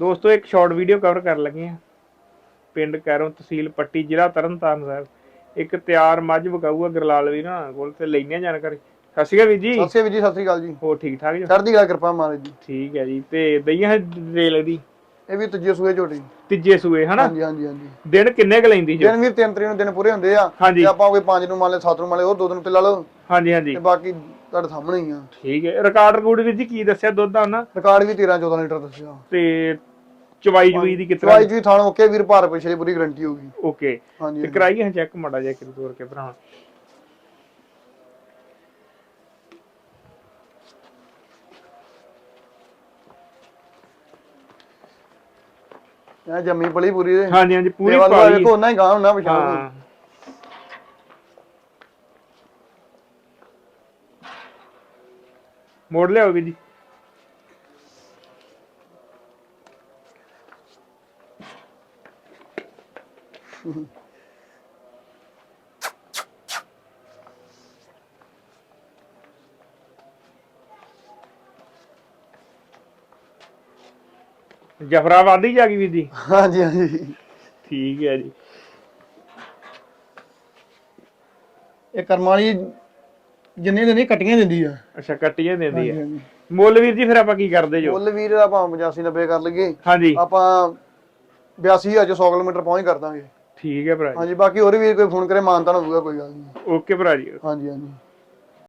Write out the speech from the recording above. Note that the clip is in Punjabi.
ਦੋਸਤੋ ਇੱਕ ਸ਼ਾਰਟ ਵੀਡੀਓ ਕਵਰ ਕਰ ਲੱਗੇ ਆ ਪਿੰਡ ਕੈਰੋਂ ਤਹਿਸੀਲ ਪੱਟੀ ਜ਼ਿਲ੍ਹਾ ਤਰਨਤਾਰਨ ਸਾਹਿਬ। ਇੱਕ ਤਿਆਰ ਮੱਝ ਵਕਾਊਗਾ ਗਰਲਾਲ ਵੀ ਨਾ ਕੋਲ ਤੇ ਲੈਣੇ ਜਾਣਕਾਰੀ। ਸਤਿ ਸ਼੍ਰੀ ਅਕਾਲ ਵੀਰ ਜੀ। ਸਤਿ ਸ਼੍ਰੀ ਅਕਾਲ ਜੀ ਸਤਿ ਸ਼੍ਰੀ ਅਕਾਲ ਜੀ। ਹੋਰ ਠੀਕ ਠਾਕ ਜੀ? ਚੜ੍ਹਦੀ ਕਲਾ ਕਿਰਪਾ ਮਹਾਰਾਜ ਜੀ। ਠੀਕ ਹੈ ਜੀ। ਤੇ ਦਈਆਂ ਰੇਲ ਦੀ? ਇਹ ਵੀ ਤੀਜੇ ਸੂਏ ਝੋਟੀ। ਤੀਜੇ ਸੂਏ ਹਨਾ? ਹਾਂਜੀ ਹਾਂਜੀ ਹਾਂਜੀ। ਦਿਨ ਕਿੰਨੇ ਕ ਲੈਂਦੀ ਜੀ ਦਿਨ ਵੀ ਤਿੰਨ ਤਰੀਕ ਨੂੰ ਦਿਨ ਪੂਰੇ ਹੁੰਦੇ ਆ। ਤੇ ਆਪਾਂ ਕੋਈ ਪੰਜ ਨੂੰ ਮੰਨ ਲਏ ਸੱਤ ਨੂੰ ਮੰਨ ਲਏ ਉਹ ਦੋ ਦਿਨ ਤੇ ਲਾ ਲਓ। ਹਾਂਜੀ ਹਾਂਜੀ। ਤੇ ਬਾਕੀ ਤੁਹਾਡੇ ਸਾਹਮਣੇ ਹੀ ਆ। ਠੀਕ ਹੈ। ਰਿਕਾਰਡ ਰਿਕੂਡ ਵੀਰ ਜੀ ਕੀ ਦੱਸਿਆ ਦੁੱਧ ਦਾ ਨਾ ਰਿਕਾਰਡ ਵੀ 13 14 ਲੀਟਰ ਦੱਸਿਆ। ਤੇ ਚਵਾਈ ਜੁਈ ਦੀ ਕਿਤਨਾ ਦਵਾਈ ਜੀ ਥਾਣ ਓਕੇ ਵੀਰ ਭਾਰ ਪਿਛਲੇ ਪੂਰੀ ਗਾਰੰਟੀ ਹੋਊਗੀ। ਓਕੇ ਹਾਂਜੀ ਤੇ ਕਰਾਈਏ ਹਾਂ ਚੈੱਕ ਮਾੜਾ ਜਿਹਾ ਕਿਤੇ ਤੋਰ ਕੇ ਭਰਾ। ਇਹ ਜੰਮੀ ਪਲੀ ਪੂਰੀ ਦੇ ਹਾਂਜੀ ਹਾਂਜੀ ਪੂਰੀ ਪਾਲੀ ਵੇਖੋ ਉਹਨਾਂ ਹੀ ਗਾਂ ਹੁੰਦਾ ਪਛਾਣ ਹਾਂ। ਮੋੜ ਲਿਆਓਗੇ ਜੀ। ਜਫਰਾਬਾਦੀ ਜਾ ਗਈ ਵੀਰ ਜੀ? ਹਾਂਜੀ ਹਾਂਜੀ। ਠੀਕ ਹੈ ਜੀ। ਇਹ ਕਰਮਾਂ ਵਾਲੀ ਜਿੰਨੇ ਦਿਨ ਇਹ ਕਟੀਆਂ ਦਿੰਦੀ ਆ। ਅੱਛਾ ਕੱਟੀਆਂ ਦਿੰਦੀ ਹੈ ਹਾਂਜੀ ਮੁੱਲ ਵੀਰ ਜੀ ਫਿਰ ਆਪਾਂ ਕੀ ਕਰਦੇ ਜੋ? ਮੁੱਲ ਵੀਰ ਆਪਾਂ 85 90 ਕਰ ਲਈਏ। ਹਾਂਜੀ। ਆਪਾਂ 82 ਅੱਜ 100 ਕਿਲੋਮੀਟਰ ਪਹੁੰਚ ਕਰ ਦਾਂਗੇ। ਠੀਕ ਹੈ ਭਰਾ ਜੀ। ਹਾਂਜੀ ਬਾਕੀ ਹੋਰ ਵੀ ਕੋਈ ਫੋਨ ਕਰੇ ਮਾਨਤਾ ਨਾ ਹੋਊਗਾ ਕੋਈ ਗੱਲ ਨਹੀਂ। ਓਕੇ ਭਰਾ ਜੀ। ਹਾਂਜੀ ਹਾਂਜੀ।